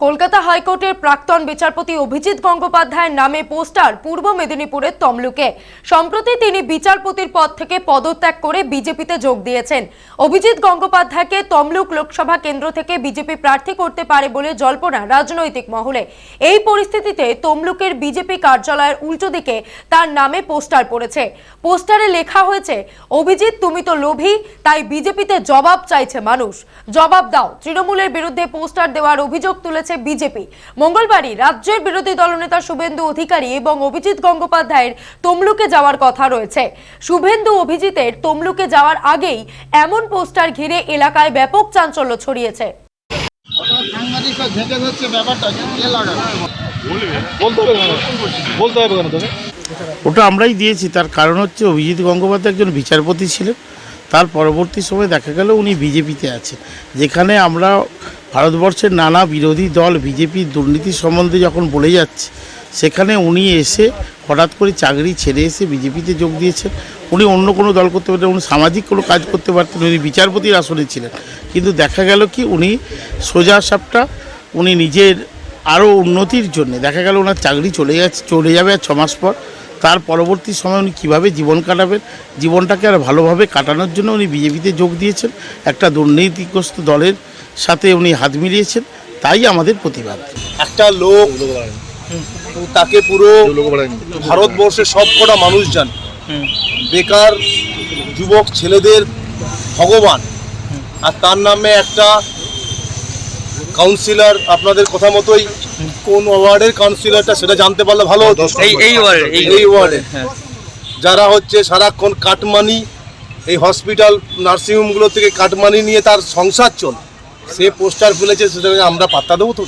কলকাতা হাইকোর্টের প্রাক্তন বিচারপতি অভিজিৎ গঙ্গোপাধ্যায়ের নামে পোস্টার পূর্ব মেদিনীপুরের তমলুকে। সম্প্রতি তিনি বিচারপতির পদ থেকে পদত্যাগ করে বিজেপিতে যোগ দিয়েছেন। অভিজিৎ গঙ্গোপাধ্যায়কে তমলুক লোকসভা কেন্দ্র থেকে বিজেপি প্রার্থী করতে পারে বলে জল্পনা রাজনৈতিক মহলে। এই পরিস্থিতিতে তমলুকের বিজেপি কার্যালয়ের উল্টো দিকে তার নামে পোস্টার পড়েছে। পোস্টারে লেখা হয়েছে, অভিজিৎ, তুমি তো লোভী, তাই বিজেপিতে জবাব চাইছে মানুষ। জবাব দাও। তৃণমূলের বিরুদ্ধে পোস্টার দেওয়ার অভিযোগ তুলেছে বিজেপি। মঙ্গলবারই রাজ্যের বিরোধী দলনেতা শুভেন্দু অধিকারী এবং অভিজিৎ গঙ্গোপাধ্যায়ের তমলুকে যাওয়ার কথা রয়েছে। শুভেন্দু অভিজিতের তমলুকে যাওয়ার আগেই এমন পোস্টার ঘিরে এলাকায় ব্যাপক চাঞ্চল্য ছড়িয়েছে। বলতে হবে কেন তোকে? ওটা আমরাই দিয়েছি তার কারণ হচ্ছে অভিজিৎ গঙ্গোপাধ্যায় একজন বিচারপতি ছিলেন। তার পরবর্তী সময় দেখা গেল উনি বিজেপিতে আছেন। যেখানে আমরা ভারতবর্ষের নানা বিরোধী দল বিজেপির দুর্নীতি সম্বন্ধে যখন বলে যাচ্ছে, সেখানে উনি এসে হঠাৎ করে চাকরি ছেড়ে এসে বিজেপিতে যোগ দিয়েছেন। উনি অন্য কোনো দল করতে পারতেন উনি সামাজিক কোনো কাজ করতে পারতেন উনি বিচারপতির আসনে ছিলেন। কিন্তু দেখা গেল কি, উনি সোজা সাপটা, উনি নিজের আরও উন্নতির জন্য, দেখা গেল ওনার চাকরি চলে যাচ্ছে, চলে যাবে আর ছমাস পর। তার পরবর্তী সময় উনি কীভাবে জীবন কাটাবেন, জীবনটাকে আর ভালোভাবে কাটানোর জন্য উনি বিজেপিতে যোগ দিয়েছেন, একটা দুর্নীতিগ্রস্ত দলের সাথে উনি হাত মিলিয়েছেন, তাই আমাদের প্রতিবাদ। একটা লোক তাকে পুরো ভারতবর্ষের সব কটা মানুষ জানে। বেকার যুবক ছেলেদের ভগবান। আর তার নামে একটা কাউন্সিলর আপনাদের কথা মতোই কোন ওয়ার্ডের কাউন্সিলরটা সেটা জানতে পারলে ভালো হতো। এই এই ওয়ার্ডে এই এই ওয়ার্ডে। যারা হচ্ছে সারাক্ষণ কাটমানি এই হসপিটাল নার্সিংহোমগুলো থেকে কাটমানি নিয়ে তার সংসার চল। সে পোস্টার ফেলেছে সেটাকে আমরা পাত্তা দেবো তো